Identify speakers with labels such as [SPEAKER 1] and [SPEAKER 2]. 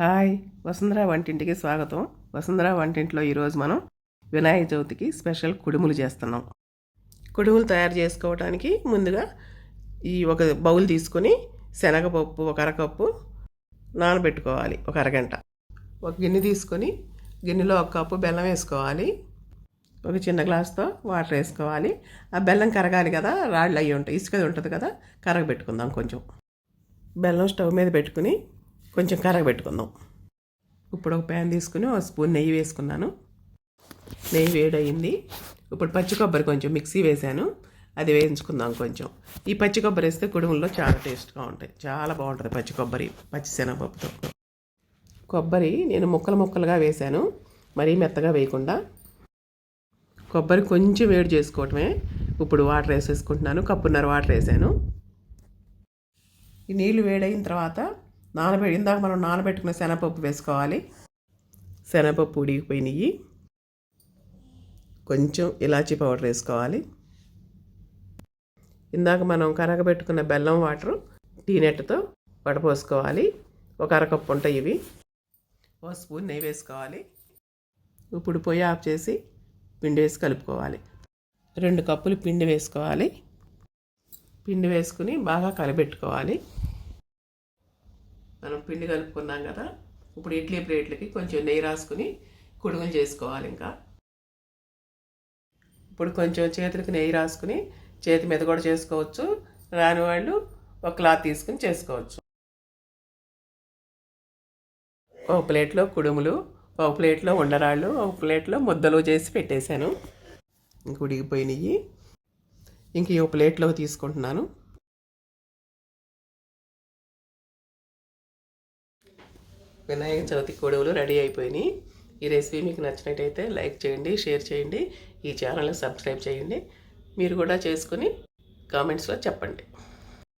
[SPEAKER 1] Hi Vasundhara వంటింటికి స్వాగతం. వసుంధర వంటింట్లో ఈరోజు మనం వినాయక చవితికి స్పెషల్ కుడుములు చేస్తున్నాం. కుడుములు తయారు చేసుకోవడానికి ముందుగా ఈ ఒక బౌల్ తీసుకొని శనగపప్పు ఒక అరకప్పు నానబెట్టుకోవాలి ఒక అరగంట. ఒక గిన్నె తీసుకొని గిన్నెలో ఒక కప్పు బెల్లం వేసుకోవాలి. ఒక చిన్న గ్లాస్తో వాటర్ వేసుకోవాలి. ఆ బెల్లం కరగాలి కదా రాళ్ళు అయ్యి ఉంటాయి ఇసుక ఉంటుంది కదా కరగబెట్టుకుందాం కొంచెం. బెల్లం స్టవ్ మీద పెట్టుకుని కొంచెం కరగబెట్టుకుందాం ఇప్పుడు ఒక ప్యాన్ తీసుకుని ఒక స్పూన్ నెయ్యి వేసుకున్నాను. నెయ్యి వేడయింది. ఇప్పుడు పచ్చి కొబ్బరి కొంచెం మిక్సీ వేసాను అది వేయించుకుందాం కొంచెం. ఈ పచ్చి కొబ్బరి వేస్తే కుడుముల్లో చాలా టేస్ట్గా ఉంటాయి. చాలా బాగుంటుంది పచ్చి కొబ్బరి పచ్చి శనగపప్పుతో. కొబ్బరి నేను ముక్కలు ముక్కలుగా వేశాను. మరీ మెత్తగా వేయకుండా. కొబ్బరి కొంచెం వేడి చేసుకోవటమే. ఇప్పుడు వాటర్ వేసేసుకుంటున్నాను. కప్పున్నర వాటర్ వేసాను. ఈ నీళ్ళు వేడైన తర్వాత నానబె ఇందాక మనం నానబెట్టుకున్న శనగపప్పు వేసుకోవాలి. శనగపప్పు ఉడికిపోయినాయి కొంచెం ఇలాచీ పౌడర్ వేసుకోవాలి. ఇందాక మనం కరగబెట్టుకున్న బెల్లం వాటర్ టీ నెట్తో వడపోసుకోవాలి. ఒక అరకప్పు ఉంటాయి ఇవి. ఒక స్పూన్ నెయ్యి వేసుకోవాలి. ఇప్పుడు పొయ్యి ఆఫ్ చేసి పిండి వేసి కలుపుకోవాలి. రెండు కప్పులు పిండి వేసుకోవాలి. పిండి వేసుకుని బాగా కలబెట్టుకోవాలి. మనం పిండి కలుపుకున్నాం కదా ఇప్పుడు ఇడ్లీ ప్లేట్లకి కొంచెం నెయ్యి రాసుకుని కుడుగులు చేసుకోవాలి ఇంకా. ఇప్పుడు కొంచెం చేతులకు నెయ్యి రాసుకుని చేతి మీద కూడా చేసుకోవచ్చు రాని వాళ్ళు ఒక క్లాత్ తీసుకుని చేసుకోవచ్చు. ఒక ప్లేట్లో కుడుములు ఒక ప్లేట్లో ఉండరాళ్ళు ఒక ప్లేట్లో ముద్దలు చేసి పెట్టేశాను. ఇంక ఉడిగిపోయినవి ఇంక ఈ ప్లేట్లో తీసుకుంటున్నాను. వినాయక చవితి కొడవలు రెడీ అయిపోయినాయి. ఈ రెసిపీ మీకు నచ్చినట్టయితే లైక్ చేయండి షేర్ చేయండి ఈ ఛానల్ని సబ్స్క్రైబ్ చేయండి. మీరు కూడా చేసుకుని కామెంట్స్లో చెప్పండి.